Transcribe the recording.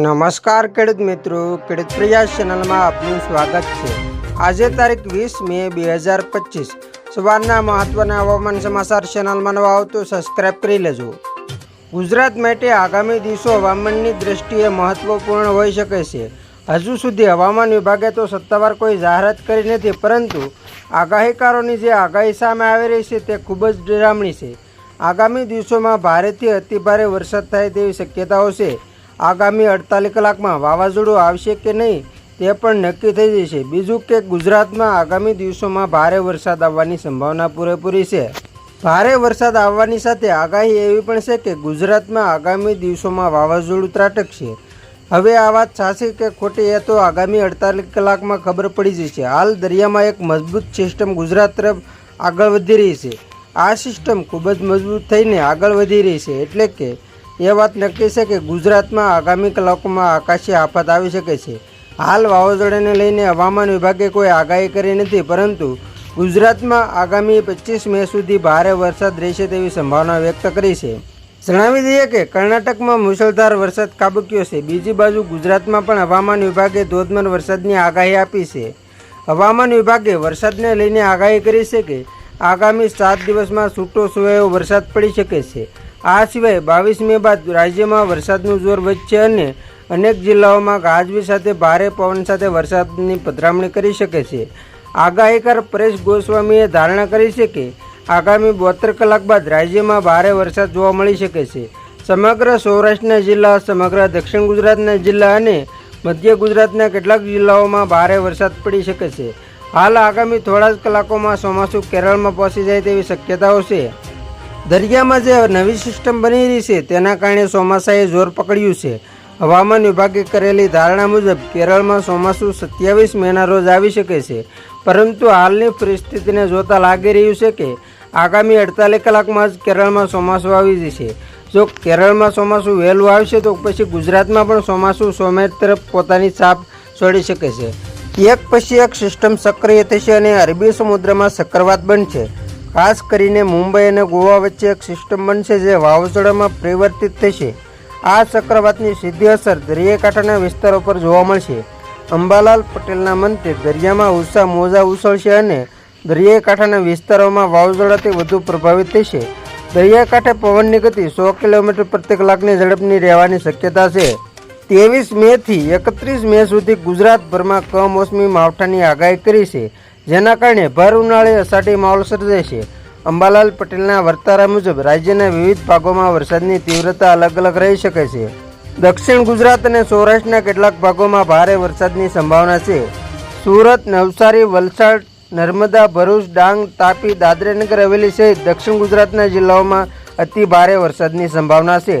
નમસ્કાર ખેડૂત મિત્રો, ખેડૂત પ્રયાસ ચેનલમાં આપનું સ્વાગત છે. આજે તારીખ વીસ મે બે હજાર પચીસ. સવારના મહત્વના હવામાન સમાચાર ચેનલમાં નવા આવતો સબસ્ક્રાઇબ કરી લેજો. ગુજરાત માટે આગામી દિવસો હવામાનની દ્રષ્ટિએ મહત્વપૂર્ણ હોઈ શકે છે. હજુ સુધી હવામાન વિભાગે તો સત્તાવાર કોઈ જાહેરાત કરી નથી, પરંતુ આગાહીકારોની જે આગાહી સામે આવી રહી છે તે ખૂબ જ ડરામણી છે. આગામી દિવસોમાં ભારેથી અતિભારે વરસાદ થાય તેવી શક્યતાઓ છે. આગામી અડતાલીસ કલાકમાં વાવાઝોડું આવશે કે નહીં, તે પણ નક્કી થઈ જશે. બીજું કે ગુજરાતમાં આગામી દિવસોમાં ભારે વરસાદ આવવાની સંભાવના પૂરેપૂરી છે. ભારે વરસાદ આવવાની સાથે આગાહી એવી પણ છે કે ગુજરાતમાં આગામી દિવસોમાં વાવાઝોડું ત્રાટકશે. હવે આ વાત સાચી કે ખોટી એ તો આગામી અડતાલીસ કલાકમાં ખબર પડી જશે. હાલ દરિયામાં એક મજબૂત સિસ્ટમ ગુજરાત તરફ આગળ વધી રહી છે. આ સિસ્ટમ ખૂબ જ મજબૂત થઈને આગળ વધી રહી છે. એટલે કે એ વાત નક્કી છે કે ગુજરાતમાં આગામી કલાકોમાં આકાશી આફત આવી શકે છે. હાલ વાવાઝોડાને લઈને હવામાન વિભાગે કોઈ આગાહી કરી નથી, પરંતુ ગુજરાતમાં આગામી પચીસ મે સુધી ભારે વરસાદ રહેશે તેવી સંભાવના વ્યક્ત કરી છે. જણાવી દઈએ કે કર્ણાટકમાં મુશળધાર વરસાદ કાબૂક્યો છે. બીજી બાજુ ગુજરાતમાં પણ હવામાન વિભાગે ધોધમાર વરસાદની આગાહી આપી છે. હવામાન વિભાગે વરસાદને લઈને આગાહી કરી છે કે આગામી સાત દિવસમાં છૂટો સુવાયો વરસાદ પડી શકે છે. આ સિવાય બાવીસ મે બાદ રાજ્યમાં વરસાદનું જોર વધશે અને અનેક જિલ્લાઓમાં ગાજવી સાથે ભારે પવન સાથે વરસાદની પધરામણી કરી શકે છે. આગાહીકાર પરેશ ગોસ્વામીએ ધારણા કરી છે કે આગામી બોતેર કલાક બાદ રાજ્યમાં ભારે વરસાદ જોવા મળી શકે છે. સમગ્ર સૌરાષ્ટ્રના જિલ્લા, સમગ્ર દક્ષિણ ગુજરાતના જિલ્લા અને મધ્ય ગુજરાતના કેટલાક જિલ્લાઓમાં ભારે વરસાદ પડી શકે છે. હાલ આગામી થોડા જ કલાકોમાં ચોમાસું કેરળમાં પહોંચી જાય તેવી શક્યતાઓ છે. દરિયામાં જે નવી સિસ્ટમ બની રહી છે, તેના કારણે ચોમાસાએ જોર પકડ્યું છે. હવામાન વિભાગે કરેલી ધારણા મુજબ, કેરળમાં ચોમાસું સત્યાવીસ મેના રોજ આવી શકે છે. પરંતુ હાલની પરિસ્થિતિને જોતા લાગી રહ્યું છે કે, આગામી અડતાલીસ કલાકમાં જ કેરળમાં ચોમાસું આવી જશે. જો કેરળમાં ચોમાસું વહેલું આવશે, તો પછી ગુજરાતમાં પણ ચોમાસું સોમેટ તરફ પોતાની છાપ છોડી શકે છે. એક પછી એક સિસ્ટમ સક્રિય થશે અને અરબી સમુદ્રમાં ચક્રવાત બનશે. ખાસ કરીને મુંબઈ અને ગોવા વચ્ચે એક સિસ્ટમ બનશે જે વાવાઝોડામાં પરિવર્તિત થશે. આ ચક્રવાતની સીધી અસર દરિયાકાંઠાના વિસ્તારો પર જોવા મળશે. અંબાલાલ પટેલના મંતે દરિયામાં ઉષા મોજા ઉછળશે અને દરિયાકાંઠાના વિસ્તારોમાં વાવાઝોડાથી વધુ પ્રભાવિત થશે. દરિયાકાંઠે પવનની ગતિ સો કિલોમીટર પ્રતિ કલાકની ઝડપની રહેવાની શક્યતા છે. ત્રેવીસ મેથી એકત્રીસ મે સુધી ગુજરાતભરમાં કમોસમી માવઠાની આગાહી કરી છે, જેના કારણે ભર ઉનાળે અષાઢી માહોલ સર્જાશે અંબાલાલ પટેલના વર્તારા મુજબ રાજ્યના વિવિધ ભાગોમાં વરસાદની તીવ્રતા અલગ અલગ રહી શકે છે. દક્ષિણ ગુજરાત અને સૌરાષ્ટ્રના કેટલાક ભાગોમાં ભારે વરસાદની સંભાવના છે. સુરત, નવસારી, વલસાડ, નર્મદા, ભરૂચ, ડાંગ, તાપી, દાદરાનગર હવેલી સહિત દક્ષિણ ગુજરાતના જિલ્લાઓમાં અતિ ભારે વરસાદની સંભાવના છે.